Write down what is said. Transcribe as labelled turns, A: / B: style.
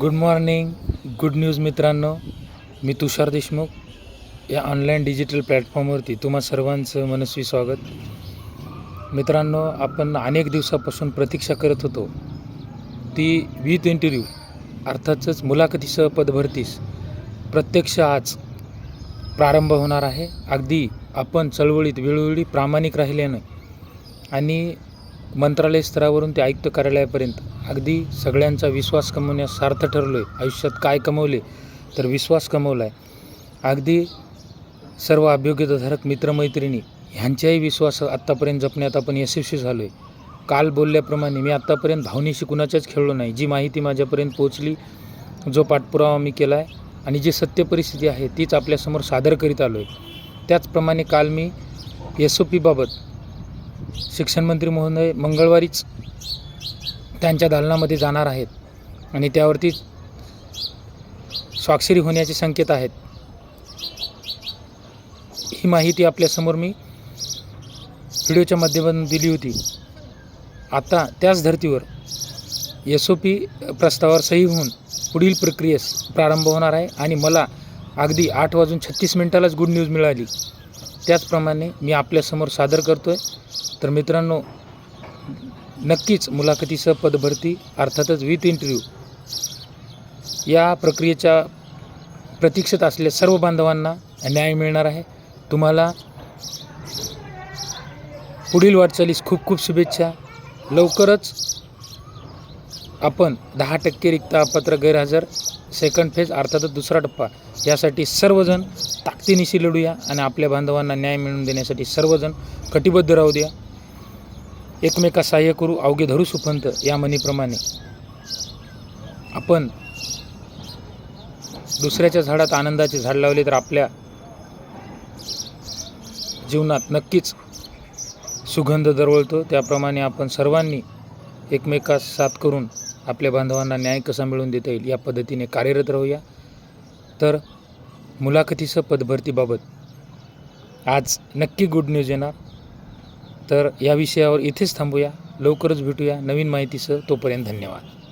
A: Good morning good news मित्रांनो. मी तुषार देशमुख. या online digital प्लॅटफॉर्मवरती तुम्हा सर्वांचं मनस्वी स्वागत. मित्रांनो आपण अनेक दिवसापासून प्रतीक्षा करत होतो. ती विथ इंटरव्ह्यू अर्थातच मुलाखतीसह पदभरतीस प्रत्यक्ष आज प्रारंभ होणार आहे. अगदी आपण चळवळीत वेळोवेळी प्रामाणिक राहिल्यानं. आणि मंत्रालय स्तरावरून ते आयुक्त कार्यालयापर्यंत. अगदी सगळ्यांचा विश्वास कमवण्यास सार्थ ठरलो आहे आयुष्यात काय कमवले तर विश्वास कमवला आहे अगदी सर्व अभियोग्यताधारक मित्रमैत्रिणी ह्यांच्याही विश्वास आत्तापर्यंत जपण्यात आपण यशस्वी झालो आहे काल बोलल्याप्रमाणे मी आत्तापर्यंत भावनेशी कुणाच्याच खेळलो नाही. जी माहिती माझ्यापर्यंत पोचली जो पाठपुरावा मी केला आहे आणि जी सत्य परिस्थिती आहे तीच आपल्यासमोर सादर करीत आलो आहे त्याचप्रमाणे काल मी एस ओ पीबाबत शिक्षणमंत्री महोदय मंगळवारीच त्यांच्या दालनामध्ये जाणार आहेत. आणि त्यावरती स्वाक्षरी होण्याचे संकेत आहेत. ही माहिती आपल्यासमोर मी व्हिडिओच्या माध्यमातून दिली होती. आता त्याच धर्तीवर एस ओ पी प्रस्तावावर सही होऊन पुढील प्रक्रियेस प्रारंभ होणार आहे आणि मला अगदी आठ वाजून छत्तीस मिनिटालाच गुड न्यूज मिळाली. त्याचप्रमाणे मी आपल्यासमोर सादर करतो आहे तर मित्रांनो नक्कीच मुलाखतीसह पदभरती अर्थातच विथ इंटरव्ह्यू या प्रक्रियेच्या प्रतीक्षेत असलेल्या सर्व बांधवांना न्याय मिळणार आहे. तुम्हाला पुढील वाटचालीस खूप खूप शुभेच्छा. लवकरच आपण दहा टक्के रिक्त पत्र गैरहजर सेकंड फेज अर्थातच दुसरा टप्पा. यासाठी सर्वजण ताकदीनिशी लढूया आणि आपल्या बांधवांना न्याय मिळवून देण्यासाठी सर्वजण कटिबद्ध राहू द्या. एकमेका सहाय्य करू अवघे धरू सुपंत या म्हणीप्रमाणे. आपण दुसऱ्याच्या झाडात आनंदाचे झाड लावले तर आपल्या जीवनात नक्कीच सुगंध दरवळतो. त्याप्रमाणे आपण सर्वांनी एकमेकास साथ करून आपल्या बांधवांना न्याय कसा मिळवून देता येईल या पद्धतीने कार्यरत राहूया. तर मुलाखतीसह पदभरतीबाबत आज नक्की गुड न्यूज येणार. तर या विषयावर इथेच थांबूया. लवकरच भेटूया नवीन माहितीसह. तोपर्यंत धन्यवाद.